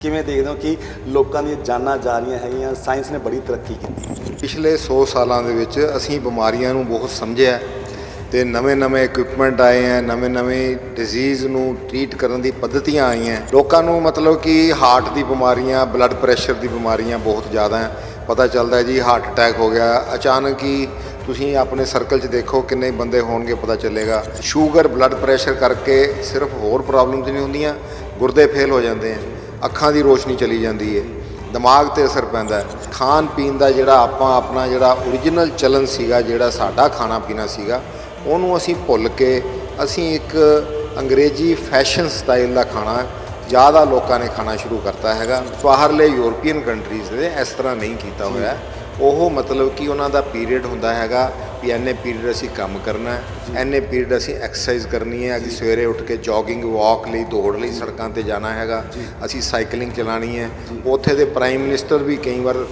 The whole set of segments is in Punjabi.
ਕਿਵੇਂ ਦੇਖਦੇ ਹੋ ਕਿ ਲੋਕਾਂ ਦੀਆਂ ਜਾਨਾਂ ਜਾ ਰਹੀਆਂ ਹੈਗੀਆਂ? ਸਾਇੰਸ ਨੇ ਬੜੀ ਤਰੱਕੀ ਕੀਤੀ। ਪਿਛਲੇ 100 ਸਾਲਾਂ ਦੇ ਵਿੱਚ ਅਸੀਂ ਬਿਮਾਰੀਆਂ ਨੂੰ ਬਹੁਤ ਸਮਝਿਆ ਤੇ ਨਵੇਂ-ਨਵੇਂ ਇਕਵਿਪਮੈਂਟ ਆਏ ਹੈ ਨਵੇਂ-ਨਵੇਂ ਡਿਜ਼ੀਜ਼ ਨੂੰ ਟ੍ਰੀਟ ਕਰਨ ਦੀ ਪੱਧਤੀਆਂ ਆਈਆਂ। ਲੋਕਾਂ ਨੂੰ ਮਤਲਬ ਕਿ ਹਾਰਟ ਦੀ ਬਿਮਾਰੀਆਂ ਬਲੱਡ ਪ੍ਰੈਸ਼ਰ ਦੀ ਬਿਮਾਰੀਆਂ ਬਹੁਤ ਜ਼ਿਆਦਾ ਹੈ ਪਤਾ ਚੱਲਦਾ ਜੀ ਹਾਰਟ ਅਟੈਕ ਹੋ ਗਿਆ। ਅਚਾਨਕ ਹੀ ਤੁਸੀਂ ਆਪਣੇ ਸਰਕਲ 'ਚ ਦੇਖੋ ਕਿੰਨੇ ਬੰਦੇ ਹੋਣਗੇ, ਪਤਾ ਚੱਲੇਗਾ। ਸ਼ੂਗਰ ਬਲੱਡ ਪ੍ਰੈਸ਼ਰ ਕਰਕੇ ਸਿਰਫ ਹੋਰ ਪ੍ਰੋਬਲਮਸ ਨਹੀਂ ਹੁੰਦੀਆਂ, ਗੁਰਦੇ ਫੇਲ ਹੋ ਜਾਂਦੇ ਆ। ਅੱਖਾਂ ਦੀ ਰੋਸ਼ਨੀ ਚਲੀ ਜਾਂਦੀ ਹੈ ਦਿਮਾਗ ਤੇ ਅਸਰ ਪੈਂਦਾ ਖਾਣ ਪੀਣ ਦਾ ਜਿਹੜਾ ਆਪਾਂ ਆਪਣਾ ਜਿਹੜਾ origignal ਚਲਨ ਸੀਗਾ ਜਿਹੜਾ ਸਾਡਾ ਖਾਣਾ ਪੀਣਾ ਸੀਗਾ ਉਹਨੂੰ ਅਸੀਂ ਭੁੱਲ ਕੇ ਅਸੀਂ ਇੱਕ ਅੰਗਰੇਜ਼ੀ ਫੈਸ਼ਨ ਸਟਾਈਲ ਦਾ ਖਾਣਾ ਜ਼ਿਆਦਾ ਲੋਕਾਂ ਨੇ ਖਾਣਾ ਸ਼ੁਰੂ ਕਰਤਾ ਹੈਗਾ। ਬਾਹਰਲੇ ਯੂਰਪੀਅਨ ਕੰਟਰੀਜ਼ ਨੇ ਇਸ ਤਰ੍ਹਾਂ ਨਹੀਂ ਕੀਤਾ ਹੋਇਆ। ਉਹ ਮਤਲਬ ਕਿ ਉਹਨਾਂ ਦਾ ਪੀਰੀਅਡ ਹੁੰਦਾ ਹੈਗਾ ਵੀ ਐਨੇ ਪੀਰੀਅਡ ਅਸੀਂ ਕੰਮ ਕਰਨਾ ਹੈ ਐਨੇ ਪੀਰੀਅਡ ਅਸੀਂ ਐਕਸਰਸਾਈਜ਼ ਕਰਨੀ ਹੈ, ਅਸੀਂ ਸਵੇਰੇ ਉੱਠ ਕੇ ਜੋਗਿੰਗ ਵਾਕ ਲਈ, ਦੌੜ ਲਈ ਸੜਕਾਂ ਤੇ ਜਾਣਾ ਹੈਗਾ, ਅਸੀਂ ਸਾਈਕਲਿੰਗ ਚਲਾਣੀ ਹੈ। ਉੱਥੇ ਦੇ ਪ੍ਰਾਈਮ ਮਿਨਿਸਟਰ ਵੀ ਕਈ ਵਾਰ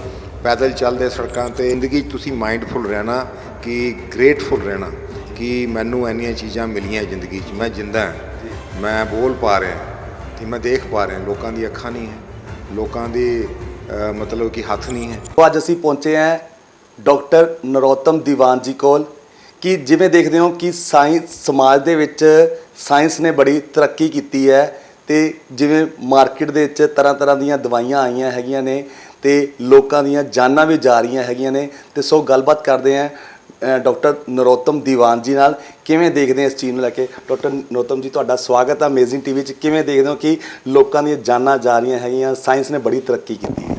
ਪੈਦਲ ਚੱਲਦੇ ਸੜਕਾਂ ਤੇ। ਜ਼ਿੰਦਗੀ 'ਚ ਤੁਸੀਂ ਮਾਈਂਡਫੁਲ ਰਹਿਣਾ, ਕਿ ਗ੍ਰੇਟਫੁਲ ਰਹਿਣਾ, ਕਿ ਮੈਨੂੰ ਇੰਨੀਆਂ ਚੀਜ਼ਾਂ ਮਿਲੀਆਂ ਜ਼ਿੰਦਗੀ 'ਚ, ਮੈਂ ਜਿੰਦਾ ਹਾਂ। ਮੈਂ ਬੋਲ ਪਾ ਰਿਹਾ ਤੇ ਮੈਂ ਦੇਖ ਪਾ ਰਿਹਾ ਲੋਕਾਂ ਦੀ ਅੱਖਾਂ ਨਹੀਂ ਹੈ, ਲੋਕਾਂ ਦੀ ਮਤਲਬ ਕਿ ਹੱਥ ਨਹੀਂ ਹੈ। ਅੱਜ ਅਸੀਂ ਪਹੁੰਚੇ ਹਾਂ ਡਾਕਟਰ ਨਰੋਤਮ ਦੀਵਾਨ ਜੀ ਕੋਲ ਕਿ ਜਿਵੇਂ ਦੇਖਦੇ ਹੋ ਕਿ ਸਾਇੰਸ ਸਮਾਜ ਦੇ ਵਿੱਚ ਸਾਇੰਸ ਨੇ ਬੜੀ ਤਰੱਕੀ ਕੀਤੀ ਹੈ ਤੇ ਜਿਵੇਂ ਮਾਰਕੀਟ ਦੇ ਵਿੱਚ ਤਰ੍ਹਾਂ ਤਰ੍ਹਾਂ ਦੀਆਂ ਦਵਾਈਆਂ ਆਈਆਂ ਹੈਗੀਆਂ ਨੇ ਤੇ ਲੋਕਾਂ ਦੀਆਂ ਜਾਨਾਂ ਵੀ ਜਾ ਰਹੀਆਂ ਹੈਗੀਆਂ ਨੇ ਤੇ ਸੋ ਗੱਲਬਾਤ ਕਰਦੇ ਹਾਂ ਅ, ਡਾਕਟਰ ਨਰੋਤਮ ਦੀਵਾਨ ਜੀ ਨਾਲ ਕਿਵੇਂ ਦੇਖਦੇ ਆ ਇਸ ਚੀਜ਼ ਨੂੰ ਲੈ ਕੇ? ਡਾਕਟਰ ਨਰੋਤਮ ਜੀ ਤੁਹਾਡਾ ਸਵਾਗਤ ਹੈ ਅਮੇਜ਼ਿੰਗ ਟੀਵੀ 'ਚ। ਕਿਵੇਂ ਦੇਖਦੇ ਹੋ ਕਿ ਲੋਕਾਂ ਦੀਆਂ ਜਾਨਾਂ ਜਾ ਰਹੀਆਂ ਹੈਗੀਆਂ ਸਾਇੰਸ ਨੇ ਬੜੀ ਤਰੱਕੀ ਕੀਤੀ ਹੈ?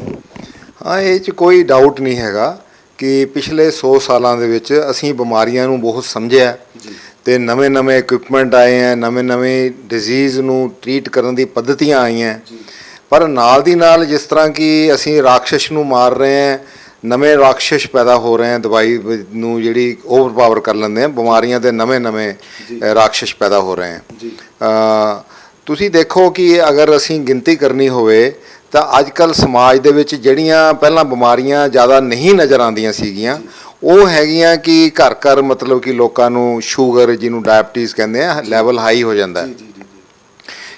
ਹਾਂ ਇਹ 'ਚ ਕੋਈ ਡਾਊਟ ਨਹੀਂ ਹੈਗਾ। ਕਿ ਪਿਛਲੇ 100 ਸਾਲਾਂ ਦੇ ਵਿੱਚ ਅਸੀਂ ਬਿਮਾਰੀਆਂ ਨੂੰ ਬਹੁਤ ਸਮਝਿਆ ਤੇ ਨਵੇਂ-ਨਵੇਂ ਇਕਵਿਪਮੈਂਟ ਆਏ ਹੈ ਨਵੇਂ-ਨਵੇਂ ਡਿਜ਼ੀਜ਼ ਨੂੰ ਟ੍ਰੀਟ ਕਰਨ ਦੀ ਪੱਧਤੀਆਂ ਆਈਆਂ ਪਰ ਨਾਲ ਦੀ ਨਾਲ ਜਿਸ ਤਰ੍ਹਾਂ ਕਿ ਅਸੀਂ ਰਾਖਸ਼ ਨੂੰ ਮਾਰ ਰਹੇ ਹਾਂ ਨਵੇਂ ਰਾਖਸ਼ ਪੈਦਾ ਹੋ ਰਹੇ ਹਨ ਦਵਾਈ ਨੂੰ ਜਿਹੜੀ ਓਵਰਪਾਵਰ ਕਰ ਲੈਂਦੇ ਆ ਬਿਮਾਰੀਆਂ ਦੇ ਨਵੇਂ-ਨਵੇਂ ਰਾਖਸ਼ ਪੈਦਾ ਹੋ ਰਹੇ ਜੀ। ਅ, ਤੁਸੀਂ ਦੇਖੋ ਕਿ ਅਗਰ ਅਸੀਂ ਗਿਣਤੀ ਕਰਨੀ ਹੋਵੇ ਤਾਂ ਅੱਜ ਕੱਲ ਸਮਾਜ ਦੇ ਵਿੱਚ ਜਿਹੜੀਆਂ ਪਹਿਲਾਂ ਬਿਮਾਰੀਆਂ ਜ਼ਿਆਦਾ ਨਹੀਂ ਨਜ਼ਰ ਆਉਂਦੀਆਂ ਸੀਗੀਆਂ ਉਹ ਹੈਗੀਆਂ ਕਿ ਘਰ ਘਰ ਮਤਲਬ ਕਿ ਲੋਕਾਂ ਨੂੰ ਸ਼ੂਗਰ ਜਿਹਨੂੰ ਡਾਇਬਟੀਜ਼ ਕਹਿੰਦੇ ਆ ਲੈਵਲ ਹਾਈ ਹੋ ਜਾਂਦਾ ਹੈ।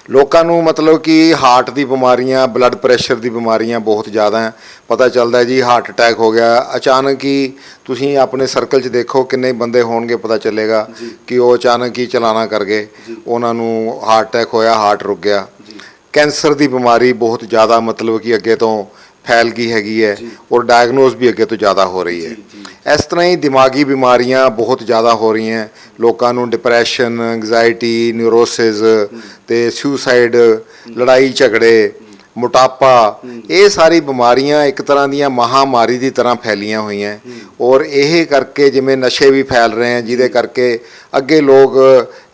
ਲੋਕਾਂ ਨੂੰ ਮਤਲਬ ਕਿ ਹਾਰਟ ਦੀ ਬਿਮਾਰੀਆਂ ਬਲੱਡ ਪ੍ਰੈਸ਼ਰ ਦੀ ਬਿਮਾਰੀਆਂ ਬਹੁਤ ਜ਼ਿਆਦਾ ਹੈ। ਪਤਾ ਚੱਲਦਾ ਜੀ ਹਾਰਟ ਅਟੈਕ ਹੋ ਗਿਆ। ਅਚਾਨਕ ਹੀ ਤੁਸੀਂ ਆਪਣੇ ਸਰਕਲ 'ਚ ਦੇਖੋ ਕਿੰਨੇ ਬੰਦੇ ਹੋਣਗੇ ਪਤਾ ਚੱਲੇਗਾ ਕਿ ਉਹ ਅਚਾਨਕ ਹੀ ਚਲਾਣਾ ਕਰ ਗਏ। ਉਹਨਾਂ ਨੂੰ ਹਾਰਟ ਅਟੈਕ ਹੋਇਆ ਹਾਰਟ ਰੁਕ ਗਿਆ। ਕੈਂਸਰ ਦੀ ਬਿਮਾਰੀ ਬਹੁਤ ਜ਼ਿਆਦਾ ਮਤਲਬ ਕਿ ਅੱਗੇ ਤੋਂ ਫੈਲ ਗਈ ਹੈਗੀ ਹੈ ਔਰ ਡਾਇਗਨੋਸ ਵੀ ਅੱਗੇ ਤੋਂ ਜ਼ਿਆਦਾ ਹੋ ਰਹੀ ਹੈ। ਇਸ ਤਰ੍ਹਾਂ ਹੀ ਦਿਮਾਗੀ ਬਿਮਾਰੀਆਂ ਬਹੁਤ ਜ਼ਿਆਦਾ ਹੋ ਰਹੀਆਂ ਲੋਕਾਂ ਨੂੰ ਡਿਪਰੈਸ਼ਨ ਐਂਗਜ਼ਾਇਟੀ ਨਿਊਰੋਸਿਸ ਤੇ ਸੁਸਾਈਡ ਲੜਾਈ ਝਗੜੇ ਮੋਟਾਪਾ ਇਹ ਸਾਰੀ ਬਿਮਾਰੀਆਂ ਇੱਕ ਤਰ੍ਹਾਂ ਦੀਆਂ ਮਹਾਮਾਰੀ ਦੀ ਤਰ੍ਹਾਂ ਫੈਲੀਆਂ ਹੋਈਆਂ ਔਰ ਇਹ ਕਰਕੇ ਜਿਵੇਂ ਨਸ਼ੇ ਵੀ ਫੈਲ ਰਹੇ ਹਨ ਜਿਹਦੇ ਕਰਕੇ ਅੱਗੇ ਲੋਕ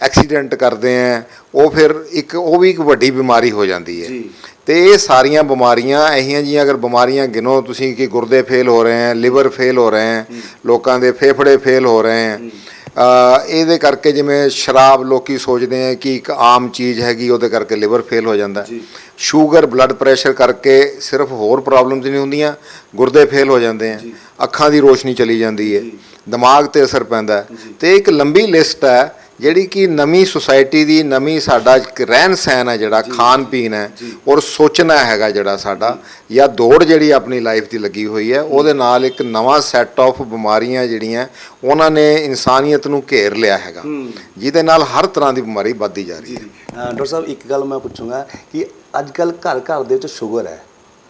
ਐਕਸੀਡੈਂਟ ਕਰਦੇ ਆ ਉਹ ਫਿਰ ਇੱਕ ਉਹ ਵੀ ਇੱਕ ਵੱਡੀ ਬਿਮਾਰੀ ਹੋ ਜਾਂਦੀ ਹੈ। ਤੇ ਇਹ ਸਾਰੀਆਂ ਬਿਮਾਰੀਆਂ ਇਹੀਆਂ ਜੀਆਂ ਅਗਰ ਬਿਮਾਰੀਆਂ ਗਿਨੋ ਤੁਸੀਂ ਕਿ ਗੁਰਦੇ ਫੇਲ ਹੋ ਰਹੇ ਹੈ ਲਿਵਰ ਫੇਲ ਹੋ ਰਹੇ ਹੈ ਲੋਕਾਂ ਦੇ ਫੇਫੜੇ ਫੇਲ ਹੋ ਰਹੇ ਹੈ। ਇਹਦੇ ਕਰਕੇ ਜਿਵੇਂ ਸ਼ਰਾਬ ਲੋਕੀ ਸੋਚਦੇ ਆ ਕਿ ਇੱਕ ਆਮ ਚੀਜ਼ ਹੈਗੀ ਉਹਦੇ ਕਰਕੇ ਲਿਵਰ ਫੇਲ ਹੋ ਜਾਂਦਾ। ਸ਼ੂਗਰ ਬਲੱਡ ਪ੍ਰੈਸ਼ਰ ਕਰਕੇ ਸਿਰਫ ਹੋਰ ਪ੍ਰੋਬਲਮਸ ਨਹੀਂ ਹੁੰਦੀਆਂ ਗੁਰਦੇ ਫੇਲ ਹੋ ਜਾਂਦੇ ਆ ਅੱਖਾਂ ਦੀ ਰੋਸ਼ਨੀ ਚਲੀ ਜਾਂਦੀ ਹੈ। ਦਿਮਾਗ ਤੇ ਅਸਰ ਪੈਂਦਾ। ਤੇ ਇੱਕ ਲੰਬੀ ਲਿਸਟ ਹੈ ਜਿਹੜੀ ਕਿ ਨਵੀਂ ਸੁਸਾਇਟੀ ਦੀ ਨਵੀਂ ਸਾਡਾ ਰਹਿਣ ਸਹਿਣ ਹੈ ਜਿਹੜਾ ਖਾਣ ਪੀਣ ਹੈ ਔਰ ਸੋਚਣਾ ਹੈਗਾ ਜਿਹੜਾ ਸਾਡਾ ਜਾਂ ਦੌੜ ਜਿਹੜੀ ਆਪਣੀ ਲਾਈਫ ਦੀ ਲੱਗੀ ਹੋਈ ਹੈ ਉਹਦੇ ਨਾਲ ਇੱਕ ਨਵਾਂ ਸੈੱਟ ਆਫ ਬਿਮਾਰੀਆਂ ਜਿਹੜੀਆਂ ਉਹਨਾਂ ਨੇ ਇਨਸਾਨੀਅਤ ਨੂੰ ਘੇਰ ਲਿਆ ਹੈਗਾ। ਜਿਹਦੇ ਨਾਲ ਹਰ ਤਰ੍ਹਾਂ ਦੀ ਬਿਮਾਰੀ ਵੱਧਦੀ ਜਾ ਰਹੀ ਹੈ। ਡਾਕਟਰ ਸਾਹਿਬ ਇੱਕ ਗੱਲ ਮੈਂ ਪੁੱਛੂੰਗਾ ਕਿ ਅੱਜ ਕੱਲ ਘਰ ਘਰ ਦੇ ਵਿੱਚ ਸ਼ੂਗਰ ਹੈ।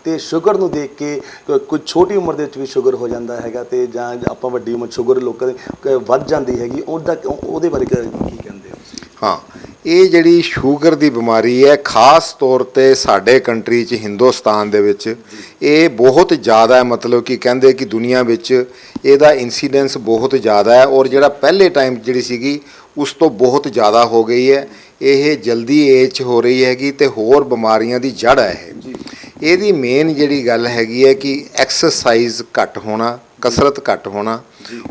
ਤੇ ਸ਼ੂਗਰ ਨੂੰ ਦੇਖ ਕੇ ਕੋਈ ਛੋਟੀ ਉਮਰ ਦੇ ਵਿੱਚ ਵੀ ਸ਼ੂਗਰ ਹੋ ਜਾਂਦਾ ਹੈਗਾ ਤੇ ਜਾਂ ਆਪਾਂ ਵੱਡੀ ਉਮਰ ਸ਼ੂਗਰ ਲੋਕਾਂ ਦੀ ਵੱਧ ਜਾਂਦੀ ਹੈਗੀ ਉਹਦਾ ਉਹਦੇ ਬਾਰੇ ਕ- ਕਹਿੰਦੇ ਹੋ? ਹਾਂ ਇਹ ਜਿਹੜੀ ਸ਼ੂਗਰ ਦੀ ਬਿਮਾਰੀ ਹੈ ਖਾਸ ਤੌਰ ਤੇ ਸਾਡੇ ਕੰਟਰੀ 'ਚ ਹਿੰਦੁਸਤਾਨ ਦੇ ਵਿੱਚ ਇਹ ਬਹੁਤ ਜ਼ਿਆਦਾ ਹੈ ਮਤਲਬ ਕਿ ਕਹਿੰਦੇ ਕਿ ਦੁਨੀਆ ਵਿੱਚ ਇਹਦਾ ਇਨਸੀਡੈਂਸ ਬਹੁਤ ਜ਼ਿਆਦਾ ਹੈ ਔਰ ਜਿਹੜਾ ਪਹਿਲੇ ਟਾਈਮ ਜਿਹੜੀ ਸੀਗੀ ਉਸ ਤੋਂ ਬਹੁਤ ਜ਼ਿਆਦਾ ਹੋ ਗਈ ਹੈ। ਇਹ ਜਲਦੀ ਏਜ 'ਚ ਹੋ ਰਹੀ ਹੈਗੀ ਤੇ ਹੋਰ ਬਿਮਾਰੀਆਂ ਦੀ ਜੜ ਹੈ ਇਹ। ਇਹਦੀ ਮੇਨ ਜਿਹੜੀ ਗੱਲ ਹੈਗੀ ਹੈ ਕਿ ਐਕਸਰਸਾਈਜ਼ ਘੱਟ ਹੋਣਾ ਕਸਰਤ ਘੱਟ ਹੋਣਾ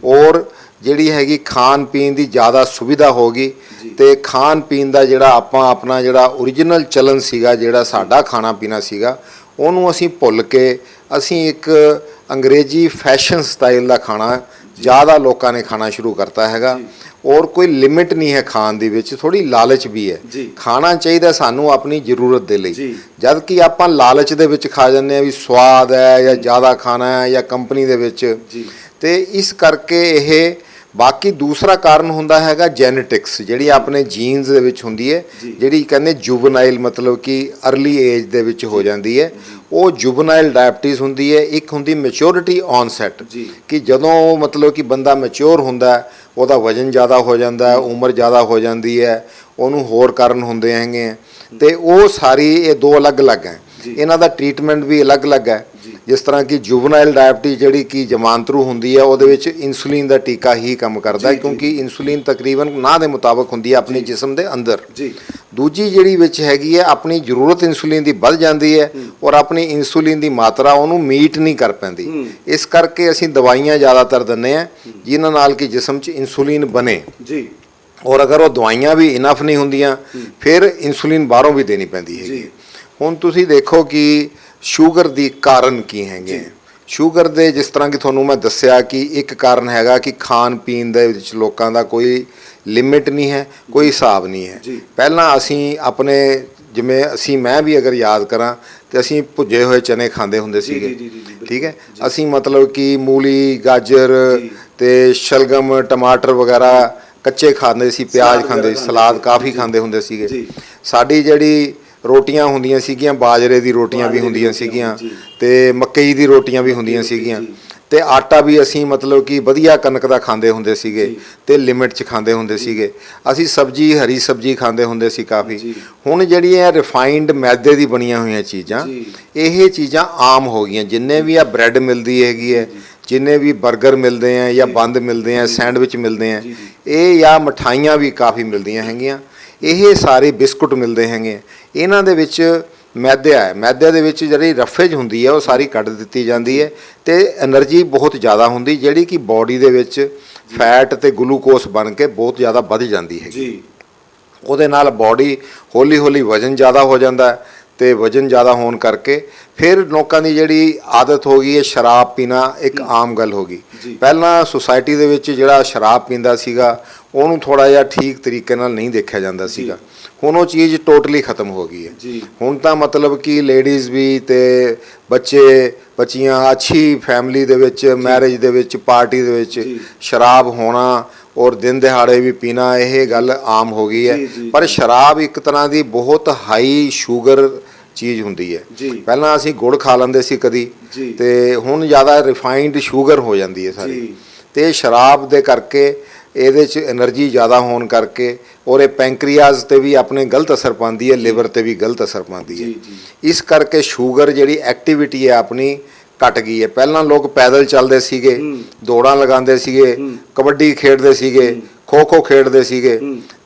ਔਰ ਜਿਹੜੀ ਹੈਗੀ ਖਾਣ ਪੀਣ ਦੀ ਜ਼ਿਆਦਾ ਸੁਵਿਧਾ ਹੋਗੀ ਤੇ ਖਾਣ ਪੀਣ ਦਾ ਜਿਹੜਾ ਆਪਾਂ ਆਪਣਾ ਜਿਹੜਾ origignal ਚਲਨ ਸੀਗਾ ਜਿਹੜਾ ਸਾਡਾ ਖਾਣਾ ਪੀਣਾ ਸੀਗਾ ਉਹਨੂੰ ਅਸੀਂ ਭੁੱਲ ਕੇ ਅਸੀਂ ਇੱਕ ਅੰਗਰੇਜ਼ੀ ਫੈਸ਼ਨ ਸਟਾਈਲ ਦਾ ਖਾਣਾ ਜ਼ਿਆਦਾ ਲੋਕਾਂ ਨੇ ਖਾਣਾ ਸ਼ੁਰੂ ਕਰਤਾ ਹੈਗਾ। ਔਰ ਕੋਈ ਲਿਮਿਟ ਨਹੀਂ ਹੈ ਖਾਣ ਦੇ ਵਿੱਚ ਥੋੜੀ ਲਾਲਚ ਵੀ ਹੈ। ਖਾਣਾ ਚਾਹੀਦਾ ਸਾਨੂੰ ਆਪਣੀ ਜ਼ਰੂਰਤ ਦੇ ਲਈ। ਜਦ ਕਿ ਆਪਾਂ ਲਾਲਚ ਦੇ ਵਿੱਚ ਖਾ ਜਾਂਦੇ ਆ ਵੀ ਸਵਾਦ ਹੈ ਜਾਂ ਜ਼ਿਆਦਾ ਖਾਣਾ ਹੈ ਜਾਂ ਕੰਪਨੀ ਦੇ ਵਿੱਚ। ਤੇ ਇਸ ਕਰਕੇ ਇਹ ਬਾਕੀ ਦੂਸਰਾ ਕਾਰਨ ਹੁੰਦਾ ਹੈਗਾ ਜੈਨੇਟਿਕਸ ਜਿਹੜੀ ਆਪਣੇ ਜੀਨਸ ਦੇ ਵਿੱਚ ਹੁੰਦੀ ਹੈ। ਜਿਹੜੀ ਕਹਿੰਦੇ ਜੁਵਨਾਈਲ ਮਤਲਬ ਕਿ अर्ਲੀ ਏਜ ਦੇ ਵਿੱਚ ਹੋ ਜਾਂਦੀ ਹੈ ਉਹ ਜੁਵਨਾਈਲ ਡਾਇਬਟੀਜ਼ ਹੁੰਦੀ ਹੈ ਇੱਕ ਹੁੰਦੀ ਮੈਚੁਰਿਟੀ ਔਨਸੈਟ। ਕਿ ਜਦੋਂ ਮਤਲਬ ਕਿ ਬੰਦਾ ਮੈਚੁਰ ਹੁੰਦਾ ਉਹਦਾ ਵਜਨ ਜ਼ਿਆਦਾ ਹੋ ਜਾਂਦਾ ਹੈ ਉਮਰ ਜ਼ਿਆਦਾ ਹੋ ਜਾਂਦੀ ਹੈ ਉਹਨੂੰ ਹੋਰ ਕਾਰਨ ਹੁੰਦੇ ਹੈਗੇ। ਤੇ ਉਹ ਸਾਰੀ ਇਹ ਦੋ ਅਲੱਗ-ਅਲੱਗ ਹੈ। ਇਹਨਾਂ ਦਾ ਟ੍ਰੀਟਮੈਂਟ ਵੀ ਅਲੱਗ-ਅਲੱਗ ਹੈ। ਜਿਸ ਤਰ੍ਹਾਂ ਕਿ ਜੁਵਨਾਈਲ ਡਾਇਬਟੀਜ਼ ਜਿਹੜੀ ਕਿ ਜਮਾਂਤਰੂ ਹੁੰਦੀ ਹੈ ਉਹਦੇ ਵਿੱਚ ਇਨਸੂਲਿਨ ਦਾ ਟੀਕਾ ਹੀ ਕੰਮ ਕਰਦਾ ਹੈ। ਕਿਉਂਕਿ ਇਨਸੂਲਿਨ ਤਕਰੀਬਨ ਨਾਂ ਦੇ ਮੁਤਾਬਕ ਹੁੰਦੀ ਹੈ ਆਪਣੇ ਜਿਸਮ ਦੇ ਅੰਦਰ। ਜੀ। ਦੂਜੀ ਜਿਹੜੀ ਵਿੱਚ ਹੈਗੀ ਹੈ ਆਪਣੀ ਜ਼ਰੂਰਤ ਇਨਸੂਲਿਨ ਦੀ ਵੱਧ ਜਾਂਦੀ ਹੈ ਔਰ ਆਪਣੀ ਇਨਸੂਲਿਨ ਦੀ ਮਾਤਰਾ ਉਹਨੂੰ ਮੀਟ ਨਹੀਂ ਕਰ ਪੈਂਦੀ। ਇਸ ਕਰਕੇ ਅਸੀਂ ਦਵਾਈਆਂ ਜ਼ਿਆਦਾਤਰ ਦਿੰਨੇ ਆ ਜਿਨ੍ਹਾਂ ਨਾਲ ਕਿ ਜਿਸਮ 'ਚ ਇਨਸੂਲਿਨ ਬਣੇ। ਜੀ। ਔਰ ਅਗਰ ਉਹ ਦਵਾਈਆਂ ਵੀ ਇਨਫ ਨਹੀਂ ਹੁੰਦੀਆਂ ਫਿਰ ਇਨਸੂਲਿਨ ਬਾਹਰੋਂ ਵੀ ਦੇਣੀ ਪੈਂਦੀ ਹੈਗੀ ਜੀ। ਹੁਣ ਤੁਸੀਂ ਦੇਖੋ ਕਿ ਸ਼ੂਗਰ ਦੀ ਕਾਰਨ ਕੀ ਹੈਗੇ ਸ਼ੂਗਰ ਦੇ ਜਿਸ ਤਰ੍ਹਾਂ ਕਿ ਤੁਹਾਨੂੰ ਮੈਂ ਦੱਸਿਆ ਕਿ ਇੱਕ ਕਾਰਨ ਹੈਗਾ ਕਿ ਖਾਣ ਪੀਣ ਦੇ ਵਿੱਚ ਲੋਕਾਂ ਦਾ ਕੋਈ ਲਿਮਿਟ ਨਹੀਂ ਹੈ ਕੋਈ ਹਿਸਾਬ ਨਹੀਂ ਹੈ। ਪਹਿਲਾਂ ਅਸੀਂ ਆਪਣੇ ਜਿਵੇਂ ਅਸੀਂ ਮੈਂ ਵੀ ਅਗਰ ਯਾਦ ਕਰਾਂ ਤੇ ਅਸੀਂ ਭੁੱਜੇ ਹੋਏ ਚਨੇ ਖਾਂਦੇ ਹੁੰਦੇ ਸੀਗੇ। ਠੀਕ ਹੈ ਅਸੀਂ ਮਤਲਬ ਕਿ ਮੂਲੀ ਗਾਜਰ। ਤੇ ਸ਼ਲਗਮ ਟਮਾਟਰ ਵਗੈਰਾ ਕੱਚੇ ਖਾਂਦੇ ਸੀ ਪਿਆਜ਼ ਖਾਂਦੇ ਵਗੈਰਾ ਸਲਾਦ ਕਾਫੀ ਸੀ। ਖਾਂਦੇ ਹੁੰਦੇ ਸੀਗੇ। ਸਾਡੀ ਜਿਹੜੀ ਰੋਟੀਆਂ ਹੁੰਦੀਆਂ ਸੀਗੀਆਂ ਬਾਜਰੇ ਦੀ ਰੋਟੀਆਂ ਵੀ ਹੁੰਦੀਆਂ ਸੀਗੀਆਂ। ਤੇ ਮੱਕਈ ਦੀ ਰੋਟੀਆਂ ਵੀ ਮੱਕੀ ਹੁੰਦੀਆਂ ਸੀਗੀਆਂ। ਤੇ ਆਟਾ ਵੀ ਅਸੀਂ ਮਤਲਬ ਕਿ ਵਧੀਆ ਕਣਕ ਦਾ ਖਾਂਦੇ ਹੁੰਦੇ ਸੀਗੇ। ਤੇ ਲਿਮਿਟ 'ਚ ਖਾਂਦੇ ਹੁੰਦੇ ਸੀਗੇ ਅਸੀਂ ਸਬਜੀ ਹਰੀ ਸਬਜੀ ਖਾਂਦੇ ਹੁੰਦੇ ਸੀ ਕਾਫੀ। ਹੁਣ ਜਿਹੜੀਆਂ ਰਿਫਾਈਨਡ ਮੈਦੇ ਦੀ ਬਣੀਆਂ ਹੋਈਆਂ ਚੀਜ਼ਾਂ। ਇਹ ਚੀਜ਼ਾਂ ਆਮ ਹੋ ਗਈਆਂ ਜਿੰਨੇ ਵੀ ਆ ਬ੍ਰੈਡ ਮਿਲਦੀ ਹੈਗੀ ਹੈ ਜਿੰਨੇ ਵੀ 버ਗਰ ਮਿਲਦੇ ਆ ਜਾਂ ਬੰਦ ਮਿਲਦੇ ਆ ਸੈਂਡਵਿਚ ਮਿਲਦੇ ਆ। ਇਹ ਜਾਂ ਮਠਾਈਆਂ ਵੀ ਕਾਫੀ ਮਿਲਦੀਆਂ ਹੈਗੀਆਂ ਇਹ ਸਾਰੇ ਬਿਸਕੁਟ ਮਿਲਦੇ ਹੈਗੇ ਇਹਨਾਂ ਦੇ ਵਿੱਚ ਮੈਦਾ ਹੈ ਮੈਦੇ ਦੇ ਵਿੱਚ ਜਿਹੜੀ ਰਫੇਜ ਹੁੰਦੀ ਹੈ ਉਹ ਸਾਰੀ ਕੱਢ ਦਿੱਤੀ ਜਾਂਦੀ ਹੈ ਤੇ એનર્ਜੀ ਬਹੁਤ ਜ਼ਿਆਦਾ ਹੁੰਦੀ ਜਿਹੜੀ ਕਿ ਬਾਡੀ ਦੇ ਵਿੱਚ ਫੈਟ ਤੇ ਗਲੂਕੋਸ ਬਣ ਕੇ ਬਹੁਤ ਜ਼ਿਆਦਾ ਵੱਧ ਜਾਂਦੀ ਹੈ ਜੀ। ਉਹਦੇ ਨਾਲ ਬਾਡੀ ਹੌਲੀ ਹੌਲੀ ਵਜਨ ਜ਼ਿਆਦਾ ਹੋ ਜਾਂਦਾ। ਹੈ ਤੇ ਵਜਨ ਜ਼ਿਆਦਾ ਹੋਣ ਕਰਕੇ ਫਿਰ ਲੋਕਾਂ ਦੀ ਜਿਹੜੀ ਆਦਤ ਹੋ ਗਈ ਹੈ ਸ਼ਰਾਬ ਪੀਣਾ ਇੱਕ ਆਮ ਗੱਲ ਹੋ ਗਈ। ਪਹਿਲਾਂ ਸੁਸਾਇਟੀ ਦੇ ਵਿੱਚ ਜਿਹੜਾ ਸ਼ਰਾਬ ਪੀਂਦਾ ਸੀਗਾ ਉਹਨੂੰ ਥੋੜਾ ਜਿਹਾ ਠੀਕ ਤਰੀਕੇ ਨਾਲ ਨਹੀਂ ਦੇਖਿਆ ਜਾਂਦਾ ਸੀਗਾ। ਹੁਣ ਉਹ ਚੀਜ਼ ਟੋਟਲੀ ਖਤਮ ਹੋ ਗਈ ਹੈ। ਹੁਣ ਤਾਂ ਮਤਲਬ ਕਿ ਲੇਡੀਜ਼ ਵੀ ਤੇ ਬੱਚੇ ਬੱਚੀਆਂ ਅੱਛੀ ਫੈਮਿਲੀ ਦੇ ਵਿੱਚ ਮੈਰਿਜ ਦੇ ਵਿੱਚ ਪਾਰਟੀ ਦੇ ਵਿੱਚ। ਸ਼ਰਾਬ ਹੋਣਾ ਔਰ ਦਿਨ ਦਿਹਾੜੇ ਵੀ ਪੀਣਾ ਇਹ ਗੱਲ ਆਮ ਹੋ ਗਈ ਹੈ ਪਰ ਸ਼ਰਾਬ ਇੱਕ ਤਰ੍ਹਾਂ ਦੀ ਬਹੁਤ ਹਾਈ ਸ਼ੂਗਰ ਚੀਜ਼ ਹੁੰਦੀ ਹੈ। ਪਹਿਲਾਂ ਅਸੀਂ ਗੁੜ ਖਾ ਲੈਂਦੇ ਸੀ ਕਦੀ। ਤੇ ਹੁਣ ਜ਼ਿਆਦਾ ਰਿਫਾਈਨਡ ਸ਼ੂਗਰ ਹੋ ਜਾਂਦੀ ਹੈ ਸਾਰੀ। ਤੇ ਸ਼ਰਾਬ ਦੇ ਕਰਕੇ ਇਹਦੇ 'ਚ એનર્ਜੀ ਜ਼ਿਆਦਾ ਹੋਣ ਕਰਕੇ ਔਰ ਇਹ ਪੈਂਕਰੀਆਸ ਤੇ ਵੀ ਆਪਣੇ ਗਲਤ ਅਸਰ ਪਾਉਂਦੀ ਹੈ ਲਿਵਰ ਤੇ ਵੀ ਗਲਤ ਅਸਰ ਪਾਉਂਦੀ ਹੈ। ਇਸ ਕਰਕੇ ਸ਼ੂਗਰ ਜਿਹੜੀ ਐਕਟੀਵਿਟੀ ਹੈ ਆਪਣੀ ਘਟ ਗਈ ਹੈ। ਪਹਿਲਾਂ ਲੋਕ ਪੈਦਲ ਚੱਲਦੇ ਸੀਗੇ ਦੌੜਾਂ ਲਗਾਉਂਦੇ ਸੀਗੇ ਕਬੱਡੀ ਖੇਡਦੇ ਸੀਗੇ ਖੋ ਖੋ ਖੇਡਦੇ ਸੀਗੇ।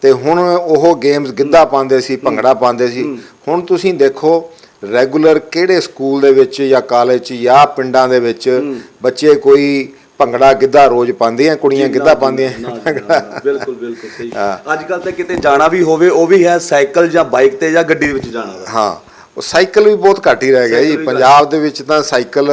ਤੇ ਹੁਣ ਉਹ ਗੇਮਸ ਗਿੱਧਾ ਪਾਉਂਦੇ ਸੀ ਭੰਗੜਾ ਪਾਉਂਦੇ ਸੀ। ਹੁਣ ਤੁਸੀਂ ਦੇਖੋ ਰੈਗੂਲਰ ਕਿਹੜੇ ਸਕੂਲ ਦੇ ਵਿੱਚ ਜਾਂ ਕਾਲਜ 'ਚ ਜਾਂ ਪਿੰਡਾਂ ਦੇ ਵਿੱਚ ਬੱਚੇ ਕੋਈ ਭੰਗੜਾ ਗਿੱਧਾ ਰੋਜ਼ ਪਾਉਂਦੇ ਆ ਕੁੜੀਆਂ ਗਿੱਧਾ ਪਾਉਂਦੀਆਂ। ਬਿਲਕੁਲ ਬਿਲਕੁਲ ਸਹੀ। ਅੱਜ ਕੱਲ ਤਾਂ ਕਿਤੇ ਜਾਣਾ ਵੀ ਹੋਵੇ ਉਹ ਵੀ ਹੈ ਸਾਈਕਲ ਜਾਂ ਬਾਈਕ ਤੇ ਜਾਂ ਗੱਡੀ ਦੇ ਵਿੱਚ ਜਾਣਾ। ਹਾਂ ਉਹ ਸਾਈਕਲ ਵੀ ਬਹੁਤ ਘੱਟ ਹੀ ਰਹਿ ਗਿਆ ਜੀ। ਪੰਜਾਬ ਦੇ ਵਿੱਚ ਤਾਂ ਸਾਈਕਲ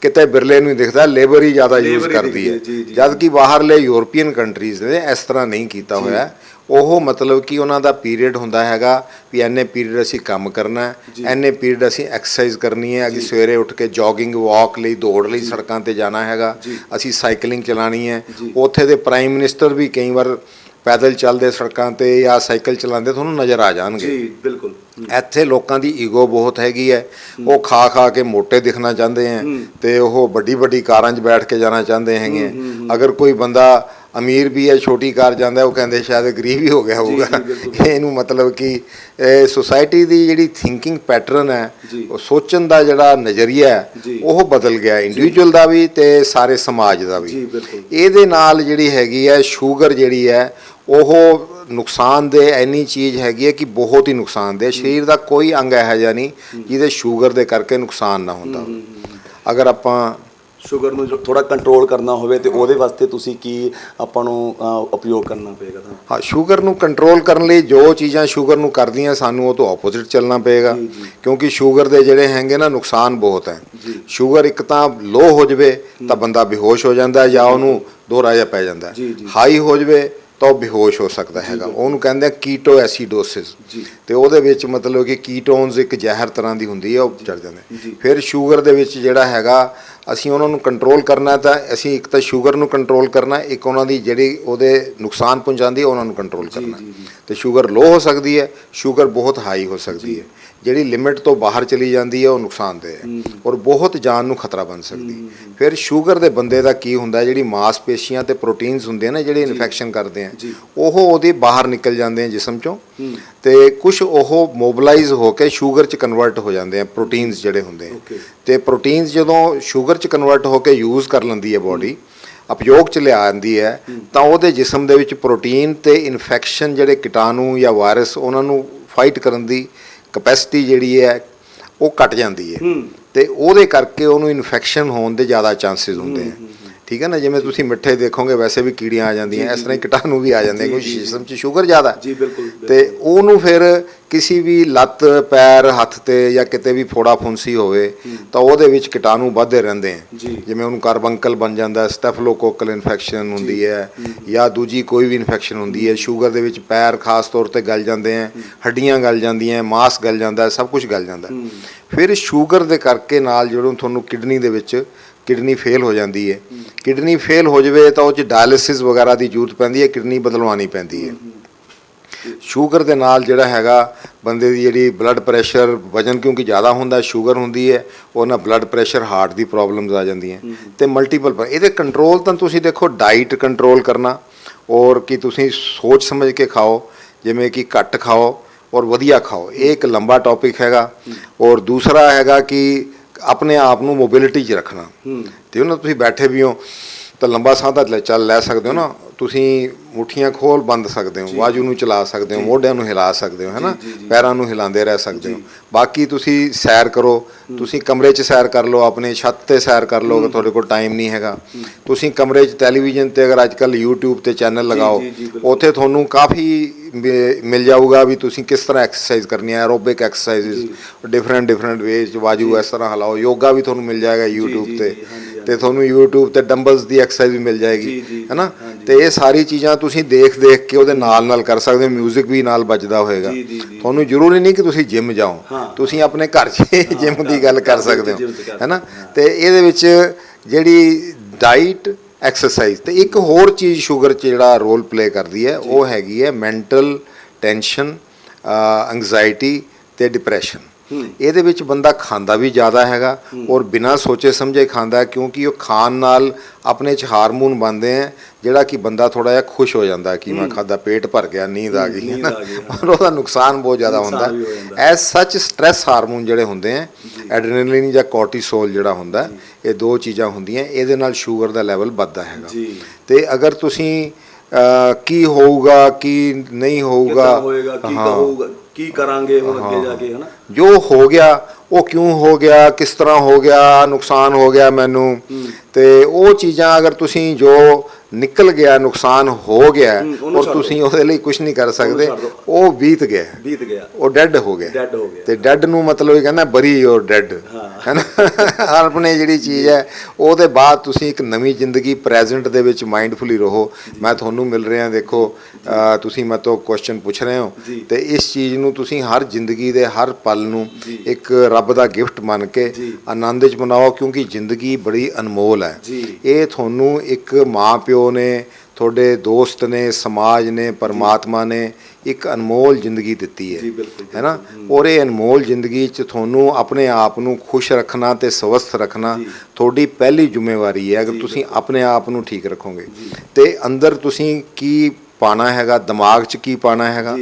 ਕਿਤੇ ਬਿਰਲੇ ਨੂੰ ਹੀ ਦਿਖਦਾ ਲੇਬਰ ਹੀ ਜ਼ਿਆਦਾ ਯੂਜ਼ ਕਰਦੀ ਹੈ। ਜਦ ਕਿ ਬਾਹਰਲੇ ਯੂਰਪੀਅਨ ਕੰਟਰੀਜ਼ ਨੇ ਇਸ ਤਰ੍ਹਾਂ ਨਹੀਂ ਕੀਤਾ ਹੋਇਆ। ਉਹ ਮਤਲਬ ਕਿ ਉਹਨਾਂ ਦਾ ਪੀਰੀਅਡ ਹੁੰਦਾ ਹੈਗਾ ਵੀ ਐਨੇ ਪੀਰੀਅਡ ਅਸੀਂ ਕੰਮ ਕਰਨਾ ਹੈ। ਐਨੇ ਪੀਰੀਅਡ ਅਸੀਂ ਐਕਸਰਸਾਈਜ਼ ਕਰਨੀ ਹੈ। ਅਸੀਂ ਸਵੇਰੇ ਉੱਠ ਕੇ ਜੋਗਿੰਗ ਵਾਕ ਲਈ ਦੌੜ ਲਈ ਸੜਕਾਂ ਤੇ ਜਾਣਾ ਹੈਗਾ। ਅਸੀਂ ਸਾਈਕਲਿੰਗ ਚਲਾਣੀ ਹੈ। ਉੱਥੇ ਦੇ ਪ੍ਰਾਈਮ ਮਿਨਿਸਟਰ ਵੀ ਕਈ ਵਾਰ ਪੈਦਲ ਚੱਲਦੇ ਸੜਕਾਂ ਤੇ ਜਾਂ ਸਾਈਕਲ ਚਲਾਉਂਦੇ ਤੁਹਾਨੂੰ ਨਜ਼ਰ ਆ ਜਾਣਗੇ। ਜੀ ਬਿਲਕੁਲ। ਇੱਥੇ ਲੋਕਾਂ ਦੀ ਈਗੋ ਬਹੁਤ ਹੈਗੀ ਹੈ। ਉਹ ਖਾ ਖਾ ਕੇ ਮੋਟੇ ਦਿਖਣਾ ਚਾਹੁੰਦੇ ਹੂੰ। ਤੇ ਉਹ ਵੱਡੀ ਵੱਡੀ ਕਾਰਾਂ 'ਚ ਬੈਠ ਕੇ ਜਾਣਾ ਚਾਹੁੰਦੇ ਹੈਗੇ। ਅਗਰ ਕੋਈ ਬੰਦਾ ਅਮੀਰ ਵੀ ਹੈ ਛੋਟੀ ਕਾਰ ਜਾਂਦਾ ਉਹ ਕਹਿੰਦੇ ਸ਼ਾਇਦ ਗਰੀਬ ਹੀ ਹੋ ਗਿਆ ਹੋਊਗਾ। ਇਹਨੂੰ ਮਤਲਬ ਕਿ ਸੋਸਾਇਟੀ ਦੀ ਜਿਹੜੀ ਥਿੰਕਿੰਗ ਪੈਟਰਨ ਹੈ। ਉਹ ਸੋਚਣ ਦਾ ਜਿਹੜਾ ਨਜ਼ਰੀਆ ਹੈ। ਉਹ ਬਦਲ ਗਿਆ ਇੰਡੀਵਿਜੂਅਲ ਦਾ ਵੀ ਤੇ ਸਾਰੇ ਸਮਾਜ ਦਾ ਵੀ। ਇਹਦੇ ਨਾਲ ਜਿਹੜੀ ਹੈਗੀ ਹੈ ਸ਼ੂਗਰ ਜਿਹੜੀ ਹੈ ਉਹ ਨੁਕਸਾਨਦੇਹ ਐਨੀ ਚੀਜ਼ ਹੈਗੀ ਹੈ ਕਿ ਬਹੁਤ ਹੀ ਨੁਕਸਾਨਦੇਹ ਸਰੀਰ ਦਾ ਕੋਈ ਅੰਗ ਇਹੋ ਜਿਹਾ ਨਹੀਂ ਜਿਹਦੇ ਸ਼ੂਗਰ ਦੇ ਕਰਕੇ ਨੁਕਸਾਨ ਨਾ ਹੁੰਦਾ। ਅਗਰ ਆਪਾਂ ਸ਼ੂਗਰ ਨੂੰ ਥੋੜਾ ਕੰਟਰੋਲ ਕਰਨਾ ਹੋਵੇ ਤੇ ਉਹਦੇ ਵਾਸਤੇ ਤੁਸੀਂ ਕੀ ਆਪਾਂ ਨੂੰ ਉਪਯੋਗ ਕਰਨਾ ਪਏਗਾ ਤਾਂ ਹਾਂ ਸ਼ੂਗਰ ਨੂੰ ਕੰਟਰੋਲ ਕਰਨ ਲਈ ਜੋ ਚੀਜ਼ਾਂ ਸ਼ੂਗਰ ਨੂੰ ਕਰਦੀਆਂ ਸਾਨੂੰ ਉਹ ਤੋਂ ਆਪੋਜ਼ਿਟ ਚੱਲਣਾ ਪਏਗਾ ਜੀ, ਜੀ। ਕਿਉਂਕਿ ਸ਼ੂਗਰ ਦੇ ਜਿਹੜੇ ਹੈਗੇ ਨਾ ਨੁਕਸਾਨ ਬਹੁਤ ਹੈ ਜੀ। ਸ਼ੂਗਰ ਇੱਕ ਤਾਂ ਲੋ ਹੋ ਜਵੇ ਤਾਂ ਬੰਦਾ ਬੇਹੋਸ਼ ਹੋ ਜਾਂਦਾ ਜਾਂ ਉਹਨੂੰ ਦੋਹਰਾ ਜਿਹਾ ਪੈ ਜਾਂਦਾ ਜੀ, ਜੀ। ਹਾਈ ਹੋ ਜਵੇ ਤਾਂ ਉਹ ਬੇਹੋਸ਼ ਹੋ ਸਕਦਾ ਹੈਗਾ ਉਹਨੂੰ ਕਹਿੰਦੇ ਆ ਕੀਟੋ ਐਸੀਡੋਸਿਸ ਜੀ। ਤੇ ਉਹਦੇ ਵਿੱਚ ਮਤਲਬ ਕਿ ਕੀਟੋਨਸ ਇੱਕ ਜ਼ਹਿਰ ਤਰ੍ਹਾਂ ਦੀ ਹੁੰਦੀ ਹੈ ਉਹ ਚੜ ਜਾਂਦੇ ਜੀ। ਫਿਰ ਸ਼ੂਗਰ ਦੇ ਵਿੱਚ ਜਿਹੜਾ ਹੈਗਾ ਅਸੀਂ ਉਹਨਾਂ ਨੂੰ ਕੰਟਰੋਲ ਕਰਨਾ ਤਾਂ ਅਸੀਂ ਇੱਕ ਤਾਂ ਸ਼ੂਗਰ ਨੂੰ ਕੰਟਰੋਲ ਕਰਨਾ ਇੱਕ ਉਹਨਾਂ ਦੀ ਜਿਹੜੀ ਉਹਦੇ ਨੁਕਸਾਨ ਪਹੁੰਚਾਉਂਦੀ ਹੈ ਉਹਨਾਂ ਨੂੰ ਕੰਟਰੋਲ ਕਰਨਾ। ਤੇ ਸ਼ੂਗਰ ਲੋ ਹੋ ਸਕਦੀ ਹੈ ਸ਼ੂਗਰ ਬਹੁਤ ਹਾਈ ਹੋ ਸਕਦੀ ਹੈ। ਜਿਹੜੀ ਲਿਮਿਟ ਤੋਂ ਬਾਹਰ ਚਲੀ ਜਾਂਦੀ ਹੈ ਉਹ ਨੁਕਸਾਨਦੇਹ ਹੈ। ਔਰ ਬਹੁਤ ਜਾਨ ਨੂੰ ਖਤਰਾ ਬਣ ਸਕਦੀ ਫਿਰ ਸ਼ੂਗਰ ਦੇ ਬੰਦੇ ਦਾ ਕੀ ਹੁੰਦਾ ਜਿਹੜੀ ਮਾਸਪੇਸ਼ੀਆਂ ਤੇ ਪ੍ਰੋਟੀਨਸ ਹੁੰਦੇ ਨਾ ਜਿਹੜੇ ਇਨਫੈਕਸ਼ਨ ਕਰਦੇ ਆ। ਉਹ ਉਹਦੇ ਬਾਹਰ ਨਿਕਲ ਜਾਂਦੇ ਆ ਜਿਸਮ ਚੋਂ। ਤੇ ਕੁਝ ਉਹ ਮੋਬਿਲਾਈਜ਼ ਹੋ ਕੇ ਸ਼ੂਗਰ ਚ ਕਨਵਰਟ ਹੋ ਜਾਂਦੇ ਆ ਪ੍ਰੋਟੀਨਸ ਜਿਹੜੇ ਹੁੰਦੇ ਆ. ਤੇ ਪ੍ਰੋਟੀਨਸ ਜਦੋਂ ਸ਼ੂਗਰ ਚ ਕਨਵਰਟ ਹੋ ਕੇ ਯੂਜ਼ ਕਰ ਲੈਂਦੀ ਹੈ ਬਾਡੀ ਉਪਯੋਗ ਚ ਲਿਆ ਆਂਦੀ ਹੈ ਤਾਂ ਉਹਦੇ ਜਿਸਮ ਦੇ ਵਿੱਚ ਪ੍ਰੋਟੀਨ ਤੇ ਇਨਫੈਕਸ਼ਨ ਜਿਹੜੇ ਕੀਟਾਣੂ ਜਾਂ ਵਾਇਰਸ ਉਹਨਾਂ ਨੂੰ ਫਾਈਟ ਕਰਨ ਦੀ ਕਪੈਸਿਟੀ ਜਿਹੜੀ ਹੈ ਉਹ ਘਟ ਜਾਂਦੀ ਹੈ। ਤੇ ਉਹਦੇ ਕਰਕੇ ਉਹਨੂੰ ਇਨਫੈਕਸ਼ਨ ਹੋਣ ਦੇ ਜ਼ਿਆਦਾ ਚਾਂਸਸ ਹੁੰਦੇ ਆ। ਠੀਕ ਹੈ ਨਾ ਜਿਵੇਂ ਤੁਸੀਂ ਮਿੱਠੇ ਦੇਖੋਗੇ ਵੈਸੇ ਵੀ ਕੀੜੀਆਂ ਆ ਜਾਂਦੀਆਂ ਇਸ ਤਰ੍ਹਾਂ ਹੀ ਕੀਟਾਣੂ ਵੀ ਆ ਜਾਂਦੇ ਕਿਉਂਕਿ ਜਿਸਮ 'ਚ ਸ਼ੂਗਰ ਜ਼ਿਆਦਾ। ਜੀ ਬਿਲਕੁਲ ਤੇ ਉਹਨੂੰ ਫਿਰ ਕਿਸੇ ਵੀ ਲੱਤ ਪੈਰ ਹੱਥ ਤੇ ਜਾਂ ਕਿਤੇ ਵੀ ਫੋੜਾ ਫੁੰਸੀ ਹੋਵੇ ਤਾਂ ਉਹਦੇ ਵਿੱਚ ਕੀਟਾਣੂ ਵੱਧਦੇ ਰਹਿੰਦੇ ਆ। ਜਿਵੇਂ ਉਹਨੂੰ ਕਾਰਬੰਕਲ ਬਣ ਜਾਂਦਾ ਸਟੈਫਲੋਕੋਕਲ ਇਨਫੈਕਸ਼ਨ ਹੁੰਦੀ ਹੈ ਜਾਂ ਦੂਜੀ ਕੋਈ ਵੀ ਇਨਫੈਕਸ਼ਨ ਹੁੰਦੀ ਹੈ ਸ਼ੂਗਰ ਦੇ ਵਿੱਚ ਪੈਰ ਖਾਸ ਤੌਰ ਤੇ ਗਲ ਜਾਂਦੇ ਆ ਹੱਡੀਆਂ ਗਲ ਜਾਂਦੀਆਂ ਮਾਸ ਗਲ ਜਾਂਦਾ ਸਭ ਕੁਝ ਗਲ ਜਾਂਦਾ। ਫਿਰ ਸ਼ੂਗਰ ਦੇ ਕਰਕੇ ਨਾਲ ਜਦੋਂ ਤੁਹਾਨੂੰ ਕਿਡਨੀ ਦੇ ਵਿੱਚ ਕਿਡਨੀ ਫੇਲ ਹੋ ਜਾਂਦੀ ਹੈ। ਕਿਡਨੀ ਫੇਲ ਹੋ ਜਾਵੇ ਤਾਂ ਉਹ ਚ ਡਾਇਲਿਸਿਸ ਵਗੈਰਾ ਦੀ ਜ਼ਰੂਰਤ ਪੈਂਦੀ ਹੈ, ਕਿਡਨੀ ਬਦਲਵਾਉਣੀ ਪੈਂਦੀ ਹੈ। ਸ਼ੂਗਰ ਦੇ ਨਾਲ ਜਿਹੜਾ ਹੈਗਾ, ਬੰਦੇ ਦੀ ਜਿਹੜੀ ਬਲੱਡ ਪ੍ਰੈਸ਼ਰ ਵਜਨ ਕਿਉਂਕਿ ਜ਼ਿਆਦਾ ਹੁੰਦਾ, ਸ਼ੂਗਰ ਹੁੰਦੀ ਹੈ ਉਹ ਨਾਲ ਬਲੱਡ ਪ੍ਰੈਸ਼ਰ, ਹਾਰਟ ਦੀ ਪ੍ਰੋਬਲਮਸ ਆ ਜਾਂਦੀਆਂ। ਤੇ ਮਲਟੀਪਲ ਇਹਦੇ ਕੰਟਰੋਲ ਤਾਂ ਤੁਸੀਂ ਦੇਖੋ ਡਾਈਟ ਕੰਟਰੋਲ ਕਰਨਾ, ਔਰ ਕਿ ਤੁਸੀਂ ਸੋਚ ਸਮਝ ਕੇ ਖਾਓ, ਜਿਵੇਂ ਕਿ ਘੱਟ ਖਾਓ ਔਰ ਵਧੀਆ ਖਾਓ। ਇਹ ਇੱਕ ਲੰਬਾ ਟੌਪਿਕ ਹੈਗਾ। ਔਰ ਦੂਸਰਾ ਹੈਗਾ ਕਿ ਆਪਣੇ ਆਪ ਨੂੰ ਮੋਬਿਲਿਟੀ 'ਚ ਰੱਖਣਾ। ਤੇ ਉਹਨਾਂ ਤੁਸੀਂ ਬੈਠੇ ਵੀ ਹੋ ਤਾਂ ਲੰਬਾ ਸਾਹ ਤਾਂ ਲੈ- ਚੱਲ ਲੈ ਸਕਦੇ ਹੋ ਨਾ। ਤੁਸੀਂ ਮੁੱਠੀਆਂ ਖੋਲ ਬੰਦ ਸਕਦੇ ਹੋ ਬਾਜੂ ਨੂੰ ਚਲਾ ਸਕਦੇ ਹੋ ਮੋਢਿਆਂ ਨੂੰ ਹਿਲਾ ਸਕਦੇ ਹੋ ਹੈਨਾ? ਪੈਰਾਂ ਨੂੰ ਹਿਲਾਉਂਦੇ ਰਹਿ ਸਕਦੇ ਹੋ। ਬਾਕੀ ਤੁਸੀਂ ਸੈਰ ਕਰੋ ਤੁਸੀਂ ਕਮਰੇ 'ਚ ਸੈਰ ਕਰ ਲਓ ਆਪਣੇ ਛੱਤ ਤੇ ਸੈਰ ਕਰ ਲਓ ਤੁਹਾਡੇ ਕੋਲ ਟਾਈਮ ਨਹੀਂ ਹੈਗਾ। ਤੁਸੀਂ ਕਮਰੇ 'ਚ ਟੈਲੀਵਿਜ਼ਨ ਤੇ ਅਗਰ ਅੱਜ ਕੱਲ YouTube ਤੇ ਚੈਨਲ ਲਗਾਓ। ਉੱਥੇ ਤੁਹਾਨੂੰ ਕਾਫੀ ਮਿਲ ਜਾਊਗਾ ਵੀ ਤੁਸੀਂ ਕਿਸ ਤਰ੍ਹਾਂ ਐਕਸਰਸਾਈਜ਼ ਕਰਨੀ ਹੈ aerobic exercises different different ways ਬਾਜੂ ਇਸ ਤਰ੍ਹਾਂ ਹਿਲਾਓ ਯੋਗਾ ਵੀ ਤੁਹਾਨੂੰ ਮਿਲ ਜਾਏਗਾ YouTube ਤੇ। ਤੇ ਤੁਹਾਨੂੰ YouTube ਤੇ ਡੰਬਲਸ ਦੀ ਐਕਸਰਸਾਈਜ਼ ਵੀ ਮਿਲ ਜਾਏਗੀ ਹੈਨਾ। ਤੇ ਇਹ ਸਾਰੀ ਚੀਜ਼ਾਂ ਤੁਸੀਂ ਦੇਖ ਦੇਖ ਕੇ ਉਹਦੇ ਨਾਲ ਨਾਲ ਕਰ ਸਕਦੇ ਹੋ 뮤직 ਵੀ ਨਾਲ ਵੱਜਦਾ ਹੋਏਗਾ। ਤੁਹਾਨੂੰ ਜ਼ਰੂਰੀ ਨਹੀਂ ਕਿ ਤੁਸੀਂ ਜਿਮ ਜਾਓ। ਤੁਸੀਂ ਆਪਣੇ ਘਰ 'ਚ ਜਿਮ ਦੀ ਗੱਲ ਕਰ ਸਕਦੇ ਹੋ ਹੈਨਾ? ਤੇ ਇਹਦੇ ਵਿੱਚ ਜਿਹੜੀ ਡਾਈਟ ਐਕਸਰਸਾਈਜ਼ ਤੇ ਇੱਕ ਹੋਰ ਚੀਜ਼ ਸ਼ੂਗਰ 'ਚ ਜਿਹੜਾ ਰੋਲ ਪਲੇ ਕਰਦੀ ਹੈ ਉਹ ਹੈਗੀ ਹੈ ਮੈਂਟਲ ਟੈਨਸ਼ਨ ਐਂਗਜ਼ਾਇਟੀ ਤੇ ਡਿਪਰੈਸ਼ਨ ਇਹਦੇ ਵਿੱਚ ਬੰਦਾ ਖਾਂਦਾ ਵੀ ਜ਼ਿਆਦਾ ਹੈਗਾ ਔਰ ਬਿਨਾਂ ਸੋਚੇ ਸਮਝੇ ਖਾਂਦਾ ਕਿਉਂਕਿ ਉਹ ਖਾਣ ਨਾਲ ਆਪਣੇ ਚ ਹਾਰਮੋਨ ਬਣਦੇ ਆ ਜਿਹੜਾ ਕਿ ਬੰਦਾ ਥੋੜਾ ਜਿਹਾ ਖੁਸ਼ ਹੋ ਜਾਂਦਾ ਕਿ ਮੈਂ ਖਾਦਾ ਪੇਟ ਭਰ ਗਿਆ ਨੀਂਦ ਆ ਗਈ ਹੈ ਨਾ। ਔਰ ਉਹਦਾ ਨੁਕਸਾਨ ਬਹੁਤ ਜ਼ਿਆਦਾ ਹੁੰਦਾ ਐਸ ਸੱਚ ਸਟ੍ਰੈਸ ਹਾਰਮੋਨ ਜਿਹੜੇ ਹੁੰਦੇ ਆ ਐਡਰੇਨਲਿਨ ਜਾਂ ਕੋਰਟੀਸੋਲ ਜਿਹੜਾ ਹੁੰਦਾ ਇਹ ਦੋ ਚੀਜ਼ਾਂ ਹੁੰਦੀਆਂ ਇਹਦੇ ਨਾਲ ਸ਼ੂਗਰ ਦਾ ਲੈਵਲ ਵੱਧਦਾ ਹੈਗਾ। ਤੇ ਅਗਰ ਤੁਸੀਂ ਕੀ ਹੋਊਗਾ ਕੀ ਨਹੀਂ ਹੋਊਗਾ ਕੀ ਹਾਂ। ਕੀ ਕਰਾਂਗੇ ਹੁਣ ਅੱਗੇ ਜਾ ਕੇ ਹਨਾ? ਜੋ ਹੋ ਗਿਆ ਉਹ ਕਿਉਂ ਹੋ ਗਿਆ ਕਿਸ ਤਰ੍ਹਾਂ ਹੋ ਗਿਆ ਨੁਕਸਾਨ ਹੋ ਗਿਆ ਮੈਨੂੰ। ਤੇ ਉਹ ਚੀਜ਼ਾਂ ਅਗਰ ਤੁਸੀਂ ਜੋ ਨਿਕਲ ਗਿਆ ਨੁਕਸਾਨ ਹੋ ਗਿਆ ਔਰ ਤੁਸੀਂ ਉਹਦੇ ਲਈ ਕੁਝ ਨਹੀਂ ਕਰ ਸਕਦੇ। ਉਹ ਬੀਤ ਗਿਆ ਬੀਤ ਗਿਆ ਉਹ ਡੈੱਡ ਹੋ ਗਿਆ ਡੈਡ ਹੋ ਗਿਆ ਤੇ ਡੈੱਡ ਨੂੰ ਮਤਲਬ ਇਹ ਕਹਿੰਦਾ ਬਰੀ ਔਰ ਡੈੱਡ ਹਾਂ। ਹੈਨਾ ਆਪਣੇ ਜਿਹੜੀ ਚੀਜ਼ ਹੈ ਉਹਦੇ ਬਾਅਦ ਤੁਸੀਂ ਇੱਕ ਨਵੀਂ ਜ਼ਿੰਦਗੀ ਪ੍ਰੈਜ਼ੈਂਟ ਦੇ ਵਿੱਚ ਮਾਈਂਡਫੁਲੀ ਰਹੋ ਮੈਂ ਤੁਹਾਨੂੰ ਮਿਲ ਰਿਹਾ ਦੇਖੋ ਤੁਸੀਂ ਮੇਰੇ ਤੋਂ ਕੁਐਸਚਨ ਪੁੱਛ ਰਹੇ ਹੋ। ਤੇ ਇਸ ਚੀਜ਼ ਨੂੰ ਤੁਸੀਂ ਹਰ ਜ਼ਿੰਦਗੀ ਦੇ ਹਰ ਪਲ ਨੂੰ। ਇੱਕ ਰੱਬ ਦਾ ਗਿਫਟ ਮੰਨ ਕੇ। ਆਨੰਦ ਚ ਮਨਾਓ ਕਿਉਂਕਿ ਜ਼ਿੰਦਗੀ ਬੜੀ ਅਨਮੋਲ ਹੈ। ਇਹ ਤੁਹਾਨੂੰ ਇੱਕ ਮਾਂ ਪਿਓ ਨੇ ਤੁਹਾਡੇ ਦੋਸਤ ਨੇ ਸਮਾਜ ਨੇ ਪਰਮਾਤਮਾ ਨੇ ਇੱਕ ਅਨਮੋਲ ਜ਼ਿੰਦਗੀ ਦਿੱਤੀ ਹੈ। ਹੈ ਨਾ? ਔਰ ਇਹ ਅਨਮੋਲ ਜ਼ਿੰਦਗੀ 'ਚ ਤੁਹਾਨੂੰ ਆਪਣੇ ਆਪ ਨੂੰ ਖੁਸ਼ ਰੱਖਣਾ ਤੇ ਸਵਸਥ ਰੱਖਣਾ। ਤੁਹਾਡੀ ਪਹਿਲੀ ਜ਼ਿੰਮੇਵਾਰੀ ਹੈ ਅਗਰ ਤੁਸੀਂ ਆਪਣੇ ਆਪ ਨੂੰ ਠੀਕ ਰੱਖੋਗੇ। ਤੇ ਅੰਦਰ ਤੁਸੀਂ ਕੀ ਪਾਣਾ ਹੈਗਾ? ਦਿਮਾਗ 'ਚ ਕੀ ਪਾਣਾ ਹੈਗਾ।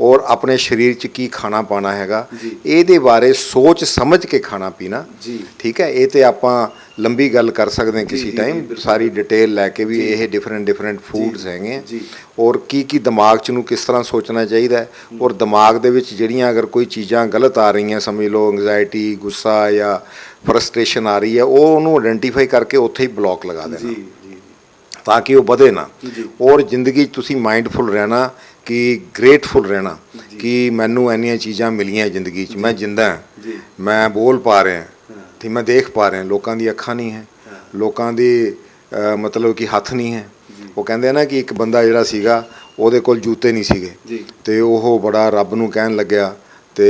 ਔਰ ਆਪਣੇ ਸਰੀਰ 'ਚ ਕੀ ਖਾਣਾ ਪਾਣਾ ਹੈਗਾ। ਇਹਦੇ ਬਾਰੇ ਸੋਚ ਸਮਝ ਕੇ ਖਾਣਾ ਪੀਣਾ। ਜੀ। ਠੀਕ ਹੈ ਇਹ ਤੇ ਆਪਾਂ ਲੰਬੀ ਗੱਲ ਕਰ ਸਕਦੇ ਹਾਂ ਕਿਸੇ ਟਾਈਮ। ਸਾਰੀ ਡਿਟੇਲ ਲੈ ਕੇ ਵੀ ਇਹ ਡਿਫਰੈਂਟ ਡਿਫਰੈਂਟ ਫੂਡਸ ਹੈਗੇ। ਔਰ ਕੀ ਕੀ ਦਿਮਾਗ 'ਚ ਨੂੰ ਕਿਸ ਤਰ੍ਹਾਂ ਸੋਚਣਾ ਚਾਹੀਦਾ ਹੈ। ਔਰ ਦਿਮਾਗ ਦੇ ਵਿੱਚ ਜਿਹੜੀਆਂ ਅਗਰ ਕੋਈ ਚੀਜ਼ਾਂ ਗਲਤ ਆ ਰਹੀਆਂ ਸਮਝ ਲਓ ਐਂਗਜ਼ਾਇਟੀ ਗੁੱਸਾ ਜਾਂ ਫਰਸਟ੍ਰੇਸ਼ਨ ਆ ਰਹੀ ਹੈ ਉਹ ਉਹਨੂੰ ਆਇਡੈਂਟੀਫਾਈ ਕਰਕੇ ਉੱਥੇ ਹੀ ਬਲੌਕ ਲਗਾ ਦੇਣਾ। ਜੀ ਜੀ। ਤਾਂ ਕਿ ਉਹ ਵਧੇ ਨਾ। ਔਰ ਜ਼ਿੰਦਗੀ 'ਚ ਤੁਸੀਂ ਮਾਈਂਡਫੁਲ ਰਹਿਣਾ ਕਿ ਗ੍ਰੇਟਫੁਲ ਰਹਿਣਾ ਕਿ ਮੈਨੂੰ ਇੰਨੀਆਂ ਚੀਜ਼ਾਂ ਮਿਲੀਆਂ ਜ਼ਿੰਦਗੀ 'ਚ ਮੈਂ ਜਿੰਦਾ ਹਾਂ। ਮੈਂ ਬੋਲ ਪਾ ਰਿਹਾ ਤੇ ਮੈਂ ਦੇਖ ਪਾ ਰਿਹਾ ਲੋਕਾਂ ਦੀ ਅੱਖਾਂ ਨਹੀਂ ਹੈ। ਲੋਕਾਂ ਦੀ ਮਤਲਬ ਕਿ ਹੱਥ ਨਹੀਂ ਹੈ। ਉਹ ਕਹਿੰਦੇ ਆ ਨਾ ਕਿ ਇੱਕ ਬੰਦਾ ਜਿਹੜਾ ਸੀਗਾ ਉਹਦੇ ਕੋਲ ਜੂਤੇ ਨਹੀਂ ਸੀਗੇ। ਤੇ ਉਹ ਬੜਾ ਰੱਬ ਨੂੰ ਕਹਿਣ ਲੱਗਿਆ ਤੇ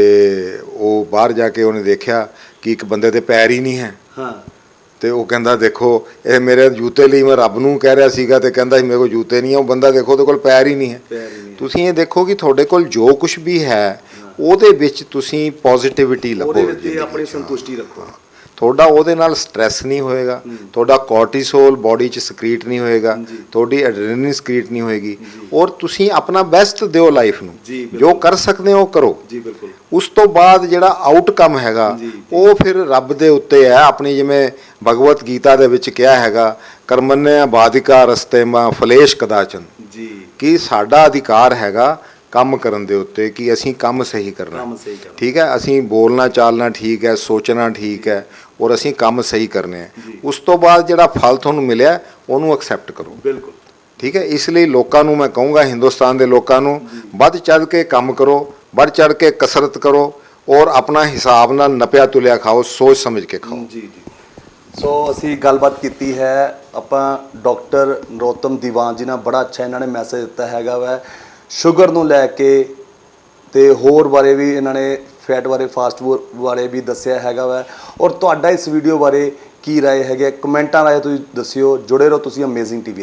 ਉਹ ਬਾਹਰ ਜਾ ਕੇ ਉਹਨੇ ਦੇਖਿਆ ਕਿ ਇੱਕ ਬੰਦੇ ਦੇ ਪੈਰ ਹੀ ਨਹੀਂ ਹੈ। ਹਾਂ। ਤੇ ਉਹ ਕਹਿੰਦਾ ਦੇਖੋ ਇਹ ਮੇਰੇ ਜੂਤੇ ਲਈ ਮੈਂ ਰੱਬ ਨੂੰ ਕਹਿ ਰਿਹਾ ਸੀਗਾ ਤੇ ਕਹਿੰਦਾ ਸੀ ਮੇਰੇ ਕੋਲ ਜੂਤੇ ਨਹੀਂ ਆ ਉਹ ਬੰਦਾ ਦੇਖੋ ਉਹਦੇ ਕੋਲ ਪੈਰ ਹੀ ਨਹੀਂ ਹੈ। ਤੁਸੀਂ ਇਹ ਦੇਖੋ ਕਿ ਤੁਹਾਡੇ ਕੋਲ ਜੋ ਕੁਝ ਵੀ ਹੈ ਉਹਦੇ ਵਿੱਚ ਤੁਸੀਂ ਪੋਜ਼ਿਟਿਵਿਟੀ ਲੱਭੋ ਉਹਦੇ ਵਿੱਚ ਆਪਣੀ। ਸੰਤੁਸ਼ਟੀ ਰੱਖੋ। ਤੁਹਾਡਾ ਉਹਦੇ ਨਾਲ ਸਟ्रेस ਨਹੀਂ ਹੋਏਗਾ ਤੁਹਾਡਾ ਕੋਰਟੀਸੋਲ ਬਾਡੀ 'ਚ ਸਕ੍ਰੀਟ ਨਹੀਂ ਹੋਏਗਾ। ਤੁਹਾਡੀ ਐਡਰੀਨਲਿਨ ਸਕ੍ਰੀਟ ਨਹੀਂ ਹੋਏਗੀ। ਔਰ ਤੁਸੀਂ ਆਪਣਾ ਬੈਸਟ ਦਿਓ ਲਾਈਫ ਨੂੰ। ਜੀ, ਕਰ ਸਕਦੇ ਹੋ ਕਰੋ। ਜੀ ਬਿਲਕੁਲ। ਉਸ ਤੋਂ ਬਾਅਦ ਜਿਹੜਾ ਆਊਟਕਮ ਹੈਗਾ। ਉਹ ਫਿਰ ਰੱਬ ਦੇ ਉੱਤੇ ਹੈ। ਆਪਣੀ ਜਿਵੇਂ ਭਗਵਤ ਗੀਤਾ ਦੇ ਵਿੱਚ ਕਿਹਾ ਹੈਗਾ ਕਰਮਨਿਆ ਬਾਧਿਕਾ ਰਸਤੇ ਮਾ ਫਲੇਸ਼ ਕਦਾਚਨ। ਜੀ। ਕਿ ਸਾਡਾ ਅਧਿਕਾਰ ਹੈਗਾ ਕੰਮ ਕਰਨ ਦੇ ਉੱਤੇ ਕਿ ਅਸੀਂ ਕੰਮ ਸਹੀ ਕਰਨਾ। ਕੰਮ ਸਹੀ ਕਰਨਾ। ਠੀਕ ਹੈ? ਅਸੀਂ ਬੋਲਣਾ ਚਾਲਣਾ ਠੀਕ ਹੈ ਸੋਚਣਾ ਠੀਕ ਹੈ ਔਰ ਅਸੀਂ ਕੰਮ ਸਹੀ ਕਰਨੇ ਆ। ਉਸ ਤੋਂ ਬਾਅਦ ਜਿਹੜਾ ਫਲ ਤੁਹਾਨੂੰ ਮਿਲਿਆ ਉਹਨੂੰ ਐਕਸੈਪਟ ਕਰੋ। ਬਿਲਕੁਲ। ਠੀਕ ਹੈ? ਇਸ ਲਈ ਲੋਕਾਂ ਨੂੰ ਮੈਂ ਕਹੂੰਗਾ ਹਿੰਦੁਸਤਾਨ ਦੇ ਲੋਕਾਂ ਨੂੰ ਵੱਧ ਚੜ ਕੇ ਕੰਮ ਕਰੋ ਵੱਧ ਚੜ ਕੇ ਕਸਰਤ ਕਰੋ ਔਰ ਆਪਣਾ ਹਿਸਾਬ ਨਾਲ ਨਪਿਆ ਤੁਲਿਆ ਖਾਓ ਸੋਚ ਸਮਝ ਕੇ ਖਾਓ। ਜੀ ਜੀ। ਸੋ ਅਸੀਂ ਗੱਲਬਾਤ ਕੀਤੀ ਹੈ ਆਪਾਂ ਡਾਕਟਰ ਨਰੋਤਮ ਦੀਵਾਨ ਜੀ ਨਾਲ ਬੜਾ ਅੱਛਾ ਇਹਨਾਂ ਨੇ ਮੈਸੇਜ ਦਿੱਤਾ ਹੈਗਾ ਵੈ। ਸ਼ੂਗਰ ਨੂੰ ਲੈ ਕੇ ਤੇ ਹੋਰ ਬਾਰੇ ਵੀ ਇਹਨਾਂ ਨੇ ਫੈਟ ਬਾਰੇ, ਫਾਸਟ ਫੂਡ ਬਾਰੇ ਵੀ ਦੱਸਿਆ ਹੈਗਾ ਵੈ। ਔਰ ਤੁਹਾਡਾ ਇਸ ਵੀਡੀਓ ਬਾਰੇ ਕੀ ਰਾਏ ਹੈਗੇ ਕਮੈਂਟਾਂ ਰਾਏ ਤੁਸੀਂ ਦੱਸਿਓ, ਜੁੜੇ ਰਹੋ ਤੁਸੀਂ ਅਮੇਜ਼ਿੰਗ ਟੀਵੀ ਦੇ